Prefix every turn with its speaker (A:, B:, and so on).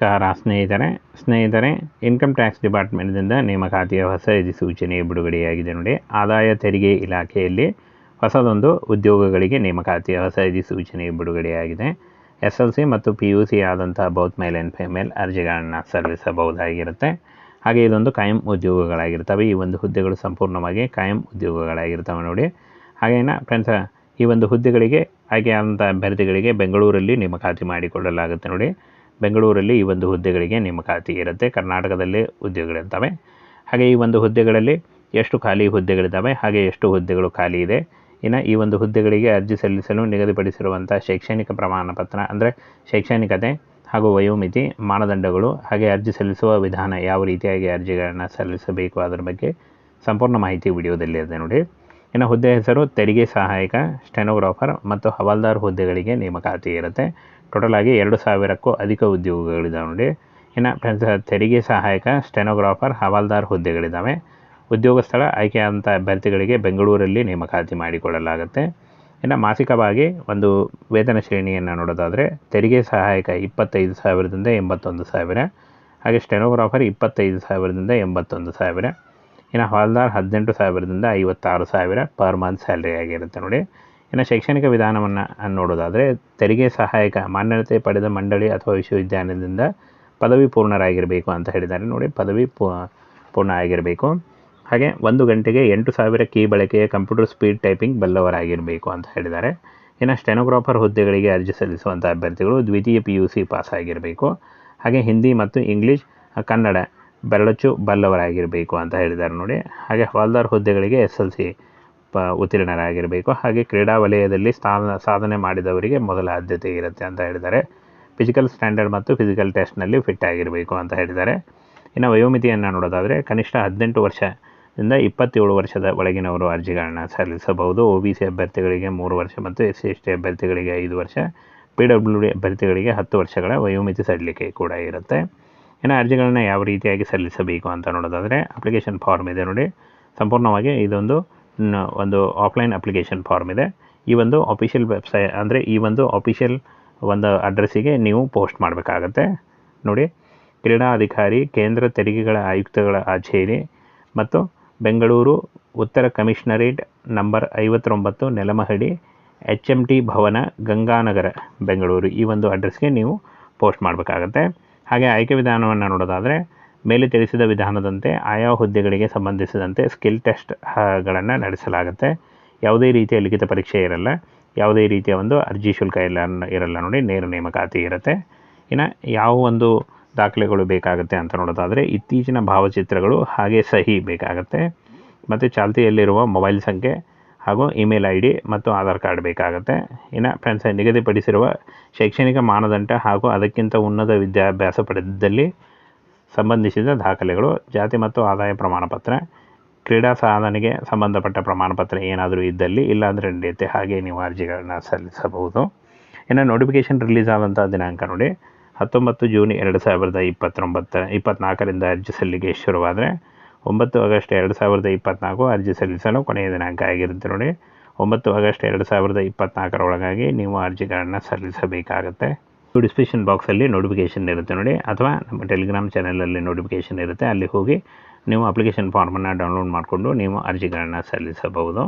A: ನಮಸ್ಕಾರ ಸ್ನೇಹಿತರೆ ಸ್ನೇಹಿತರೆ ಇನ್ಕಮ್ ಟ್ಯಾಕ್ಸ್ ಡಿಪಾರ್ಟ್ಮೆಂಟ್ನಿಂದ ನೇಮಕಾತಿಯ ಹೊಸ ಅಧಿಸೂಚನೆ ಬಿಡುಗಡೆಯಾಗಿದೆ ನೋಡಿ. ಆದಾಯ ತೆರಿಗೆ ಇಲಾಖೆಯಲ್ಲಿ ಹೊಸದೊಂದು ಉದ್ಯೋಗಗಳಿಗೆ ನೇಮಕಾತಿಯ ಹೊಸ ಅಧಿಸೂಚನೆ ಬಿಡುಗಡೆಯಾಗಿದೆ. ಎಸ್ ಎಲ್ ಸಿ ಮತ್ತು ಪಿ ಯು ಸಿ ಆದಂಥ ಬೌತ್ ಮೇಲ್ ಆ್ಯಂಡ್ ಫಿಮೇಲ್ ಅರ್ಜಿಗಳನ್ನು ಸಲ್ಲಿಸಬಹುದಾಗಿರುತ್ತೆ. ಹಾಗೆ ಇದೊಂದು ಕಾಯಂ ಉದ್ಯೋಗಗಳಾಗಿರ್ತವೆ. ಈ ಒಂದು ಹುದ್ದೆಗಳು ಸಂಪೂರ್ಣವಾಗಿ ಕಾಯಂ ಉದ್ಯೋಗಗಳಾಗಿರ್ತವೆ ನೋಡಿ. ಹಾಗೇನ ಫ್ರೆಂಡ್ಸ್ ಈ ಒಂದು ಹುದ್ದೆಗಳಿಗೆ ಆಯ್ಕೆಯಾದಂಥ ಅಭ್ಯರ್ಥಿಗಳಿಗೆ ಬೆಂಗಳೂರಲ್ಲಿ ನೇಮಕಾತಿ ಮಾಡಿಕೊಳ್ಳಲಾಗುತ್ತೆ ನೋಡಿ. ಬೆಂಗಳೂರಲ್ಲಿ ಈ ಒಂದು ಹುದ್ದೆಗಳಿಗೆ ನೇಮಕಾತಿ ಇರುತ್ತೆ. ಕರ್ನಾಟಕದಲ್ಲಿ ಹುದ್ದೆಗಳಿರ್ತವೆ ಹಾಗೆ ಈ ಒಂದು ಹುದ್ದೆಗಳಲ್ಲಿ ಎಷ್ಟು ಖಾಲಿ ಹುದ್ದೆಗಳಿದ್ದಾವೆ, ಹಾಗೆ ಎಷ್ಟು ಹುದ್ದೆಗಳು ಖಾಲಿ ಇದೆ. ಇನ್ನು ಈ ಒಂದು ಹುದ್ದೆಗಳಿಗೆ ಅರ್ಜಿ ಸಲ್ಲಿಸಲು ನಿಗದಿಪಡಿಸಿರುವಂಥ ಶೈಕ್ಷಣಿಕ ಪ್ರಮಾಣಪತ್ರ ಅಂದರೆ ಶೈಕ್ಷಣಿಕತೆ ಹಾಗೂ ವಯೋಮಿತಿ, ಮಾನದಂಡಗಳು, ಹಾಗೆ ಅರ್ಜಿ ಸಲ್ಲಿಸುವ ವಿಧಾನ ಯಾವ ರೀತಿಯಾಗಿ ಅರ್ಜಿಗಳನ್ನು ಸಲ್ಲಿಸಬೇಕು ಅದರ ಬಗ್ಗೆ ಸಂಪೂರ್ಣ ಮಾಹಿತಿ ವಿಡಿಯೋದಲ್ಲಿ ಇದೆ ನೋಡಿ. ಇನ್ನು ಹುದ್ದೆ ಹೆಸರು ತೆರಿಗೆ ಸಹಾಯಕ, ಸ್ಟೆನೋಗ್ರಾಫರ್ ಮತ್ತು ಹವಾಲ್ದಾರ್ ಹುದ್ದೆಗಳಿಗೆ ನೇಮಕಾತಿ ಇರುತ್ತೆ. ಟೋಟಲ್ ಆಗಿ ಎರಡು ಸಾವಿರಕ್ಕೂ ಅಧಿಕ ಉದ್ಯೋಗಗಳಿದ್ದಾವೆ ನೋಡಿ. ಇನ್ನು ತೆರಿಗೆ ಸಹಾಯಕ ಸ್ಟೆನೋಗ್ರಾಫರ್ ಹವಾಲ್ದಾರ್ ಹುದ್ದೆಗಳಿದ್ದಾವೆ ಉದ್ಯೋಗ ಸ್ಥಳ ಆಯ್ಕೆಯಾದಂಥ ಅಭ್ಯರ್ಥಿಗಳಿಗೆ ಬೆಂಗಳೂರಲ್ಲಿ ನೇಮಕಾತಿ ಮಾಡಿಕೊಳ್ಳಲಾಗುತ್ತೆ. ಇನ್ನು ಮಾಸಿಕವಾಗಿ ಒಂದು ವೇತನ ಶ್ರೇಣಿಯನ್ನು ನೋಡೋದಾದರೆ, ತೆರಿಗೆ ಸಹಾಯಕ ಇಪ್ಪತ್ತೈದು ಸಾವಿರದಿಂದ ಎಂಬತ್ತೊಂದು ಸಾವಿರ, ಹಾಗೆ ಸ್ಟೆನೋಗ್ರಾಫರ್ ಇಪ್ಪತ್ತೈದು ಸಾವಿರದಿಂದ ಎಂಬತ್ತೊಂದು ಸಾವಿರ. ಇನ್ನು ಹಾಲ್ದಾರ್ ಹದಿನೆಂಟು ಸಾವಿರದಿಂದ ಐವತ್ತಾರು ಸಾವಿರ ಪರ್ ಮಂತ್ ಸ್ಯಾಲ್ರಿ ಆಗಿರುತ್ತೆ ನೋಡಿ. ಇನ್ನು ಶೈಕ್ಷಣಿಕ ವಿಧಾನವನ್ನು ನೋಡೋದಾದರೆ, ತೆರಿಗೆ ಸಹಾಯಕ ಮಾನ್ಯತೆ ಪಡೆದ ಮಂಡಳಿ ಅಥವಾ ವಿಶ್ವವಿದ್ಯಾಲಯದಿಂದ ಪದವಿ ಪೂರ್ಣರಾಗಿರಬೇಕು ಅಂತ ಹೇಳಿದ್ದಾರೆ. ನೋಡಿ, ಪದವಿ ಪೂರ್ಣ ಆಗಿರಬೇಕು. ಹಾಗೆ ಒಂದು ಗಂಟೆಗೆ ಎಂಟು ಸಾವಿರ ಕೀ ಬಳಕೆಯ ಕಂಪ್ಯೂಟರ್ ಸ್ಪೀಡ್ ಟೈಪಿಂಗ್ ಬಲ್ಲವರಾಗಿರಬೇಕು ಅಂತ ಹೇಳಿದ್ದಾರೆ. ಇನ್ನು ಸ್ಟೆನೋಗ್ರಾಫರ್ ಹುದ್ದೆಗಳಿಗೆ ಅರ್ಜಿ ಸಲ್ಲಿಸುವಂಥ ಅಭ್ಯರ್ಥಿಗಳು ದ್ವಿತೀಯ ಪಿ ಯು ಸಿ ಪಾಸ್ ಆಗಿರಬೇಕು ಹಾಗೆ ಹಿಂದಿ ಮತ್ತು ಇಂಗ್ಲೀಷ್, ಕನ್ನಡ ಬೆರಳಚ್ಚು ಬಲ್ಲವರಾಗಿರಬೇಕು ಅಂತ ಹೇಳಿದ್ದಾರೆ. ನೋಡಿ, ಹಾಗೆ ಹವಾಲ್ದಾರ್ ಹುದ್ದೆಗಳಿಗೆ ಎಸ್ ಎಲ್ ಸಿ ಉತ್ತೀರ್ಣರಾಗಿರಬೇಕು. ಹಾಗೆ ಕ್ರೀಡಾ ವಲಯದಲ್ಲಿ ಸ್ಥಾನ, ಸಾಧನೆ ಮಾಡಿದವರಿಗೆ ಮೊದಲ ಆದ್ಯತೆ ಇರುತ್ತೆ ಅಂತ ಹೇಳಿದ್ದಾರೆ. ಫಿಸಿಕಲ್ ಸ್ಟ್ಯಾಂಡರ್ಡ್ ಮತ್ತು ಫಿಸಿಕಲ್ ಟೆಸ್ಟ್ನಲ್ಲಿ ಫಿಟ್ ಆಗಿರಬೇಕು ಅಂತ ಹೇಳಿದ್ದಾರೆ. ಇನ್ನು ವಯೋಮಿತಿಯನ್ನು ನೋಡೋದಾದರೆ ಕನಿಷ್ಠ ಹದಿನೆಂಟು ವರ್ಷದಿಂದ ಇಪ್ಪತ್ತೇಳು ವರ್ಷದ ಒಳಗಿನವರು ಅರ್ಜಿಗಳನ್ನು ಸಲ್ಲಿಸಬಹುದು. ಒ ಬಿ ಸಿ ಅಭ್ಯರ್ಥಿಗಳಿಗೆ ಮೂರು ವರ್ಷ ಮತ್ತು ಎಸ್ ಸಿ ಎಸ್ ಟಿ ಅಭ್ಯರ್ಥಿಗಳಿಗೆ ಐದು ವರ್ಷ ಪಿ ಡಬ್ಲ್ಯೂ ಡಿ ಅಭ್ಯರ್ಥಿಗಳಿಗೆ ಹತ್ತು ವರ್ಷಗಳ ವಯೋಮಿತಿ ಸಡಿಲಿಕೆ ಕೂಡ ಇರುತ್ತೆ. ಇನ್ನು ಅರ್ಜಿಗಳನ್ನು ಯಾವ ರೀತಿಯಾಗಿ ಸಲ್ಲಿಸಬೇಕು ಅಂತ ನೋಡೋದಾದರೆ ಅಪ್ಲಿಕೇಶನ್ ಫಾರ್ಮ್ ಇದೆ ನೋಡಿ. ಸಂಪೂರ್ಣವಾಗಿ ಇದೊಂದು ಒಂದು ಆಫ್ಲೈನ್ ಅಪ್ಲಿಕೇಶನ್ ಫಾರ್ಮ್ ಇದೆ. ಈ ಒಂದು ಅಫಿಷಿಯಲ್ ವೆಬ್ಸೈಟ್ ಅಂದರೆ ಈ ಒಂದು ಅಫಿಷಿಯಲ್ ಒಂದು ಅಡ್ರೆಸ್ಸಿಗೆ ನೀವು ಪೋಸ್ಟ್ ಮಾಡಬೇಕಾಗತ್ತೆ. ನೋಡಿ ಕ್ರೀಡಾ ಅಧಿಕಾರಿ ಕೇಂದ್ರ ತೆರಿಗೆಗಳ ಆಯುಕ್ತಗಳ ಆಚೇರಿ ಮತ್ತು ಬೆಂಗಳೂರು ಉತ್ತರ ಕಮಿಷನರೇಟ್ ನಂಬರ್ ಐವತ್ತೊಂಬತ್ತು ನೆಲಮಹಡಿ ಎಚ್ ಎಂ ಟಿ ಭವನ, ಗಂಗಾನಗರ, ಬೆಂಗಳೂರು ಈ ಒಂದು ಅಡ್ರೆಸ್ಗೆ ನೀವು ಪೋಸ್ಟ್ ಮಾಡಬೇಕಾಗತ್ತೆ. ಹಾಗೆ ಆಯ್ಕೆ ವಿಧಾನವನ್ನು ನೋಡೋದಾದರೆ ಮೇಲೆ ತಿಳಿಸಿದ ವಿಧಾನದಂತೆ ಆಯಾ ಹುದ್ದೆಗಳಿಗೆ ಸಂಬಂಧಿಸಿದಂತೆ ಸ್ಕಿಲ್ ಟೆಸ್ಟ್ಗಳನ್ನು ನಡೆಸಲಾಗುತ್ತೆ. ಯಾವುದೇ ರೀತಿಯ ಲಿಖಿತ ಪರೀಕ್ಷೆ ಇರಲ್ಲ. ಯಾವುದೇ ರೀತಿಯ ಒಂದು ಅರ್ಜಿ ಶುಲ್ಕ ಇಲ್ಲ ಇರಲ್ಲ ನೋಡಿ, ನೇರ ನೇಮಕಾತಿ ಇರುತ್ತೆ. ಇನ್ನು ಯಾವ ಒಂದು ದಾಖಲೆಗಳು ಬೇಕಾಗುತ್ತೆ ಅಂತ ನೋಡೋದಾದರೆ ಇತ್ತೀಚಿನ ಭಾವಚಿತ್ರಗಳು ಹಾಗೆ ಸಹಿ ಬೇಕಾಗುತ್ತೆ. ಮತ್ತು ಚಾಲ್ತಿಯಲ್ಲಿರುವ ಮೊಬೈಲ್ ಸಂಖ್ಯೆ ಹಾಗೂ ಇಮೇಲ್ ಐ ಡಿ ಮತ್ತು ಆಧಾರ್ ಕಾರ್ಡ್ ಬೇಕಾಗುತ್ತೆ. ಇನ್ನು ಫ್ರೆಂಡ್ಸ್ ನಿಗದಿಪಡಿಸಿರುವ ಶೈಕ್ಷಣಿಕ ಮಾನದಂಡ ಹಾಗೂ ಅದಕ್ಕಿಂತ ಉನ್ನತ ವಿದ್ಯಾಭ್ಯಾಸ ಪಡೆದಿದ್ದಲ್ಲಿ ಸಂಬಂಧಿಸಿದ ದಾಖಲೆಗಳು, ಜಾತಿ ಮತ್ತು ಆದಾಯ ಪ್ರಮಾಣಪತ್ರ, ಕ್ರೀಡಾ ಸಾಧನೆಗೆ ಸಂಬಂಧಪಟ್ಟ ಪ್ರಮಾಣಪತ್ರ ಏನಾದರೂ ಇದ್ದಲ್ಲಿ ಇಲ್ಲಾಂದರೆ ನಡೆಯುತ್ತೆ, ಹಾಗೆ ನೀವು ಅರ್ಜಿಗಳನ್ನ ಸಲ್ಲಿಸಬಹುದು. ಇನ್ನು ನೋಟಿಫಿಕೇಷನ್ ರಿಲೀಸ್ ಆದಂಥ ದಿನಾಂಕ ನೋಡಿ. ಹತ್ತೊಂಬತ್ತು ಜೂನ್ ಎರಡು ಸಾವಿರದ ಇಪ್ಪತ್ತೊಂಬತ್ತ ಇಪ್ಪತ್ತ್ನಾಲ್ಕರಿಂದ ಅರ್ಜಿ ಸಲ್ಲಿಕೆ ಶುರುವಾದರೆ ಒಂಬತ್ತು ಆಗಸ್ಟ್ ಎರಡು ಸಾವಿರದ ಇಪ್ಪತ್ತ್ನಾಲ್ಕು ಅರ್ಜಿ ಸಲ್ಲಿಸಲು ಕೊನೆಯ ದಿನಾಂಕ ಆಗಿರುತ್ತೆ ನೋಡಿ. ಒಂಬತ್ತು ಆಗಸ್ಟ್ ಎರಡು ಸಾವಿರದ ಇಪ್ಪತ್ತ್ನಾಲ್ಕರೊಳಗಾಗಿ ನೀವು ಅರ್ಜಿಗಳನ್ನು ಸಲ್ಲಿಸಬೇಕಾಗತ್ತೆ. ಡಿಸ್ಕ್ರಿಪ್ಷನ್ ಬಾಕ್ಸಲ್ಲಿ ನೋಟಿಫಿಕೇಷನ್ ಇರುತ್ತೆ ನೋಡಿ, ಅಥವಾ ನಮ್ಮ ಟೆಲಿಗ್ರಾಮ್ ಚಾನಲಲ್ಲಿ ನೋಟಿಫಿಕೇಷನ್ ಇರುತ್ತೆ, ಅಲ್ಲಿ ಹೋಗಿ ನೀವು ಅಪ್ಲಿಕೇಶನ್ ಫಾರ್ಮನ್ನು ಡೌನ್ಲೋಡ್ ಮಾಡಿಕೊಂಡು ನೀವು ಅರ್ಜಿಗಳನ್ನು ಸಲ್ಲಿಸಬಹುದು.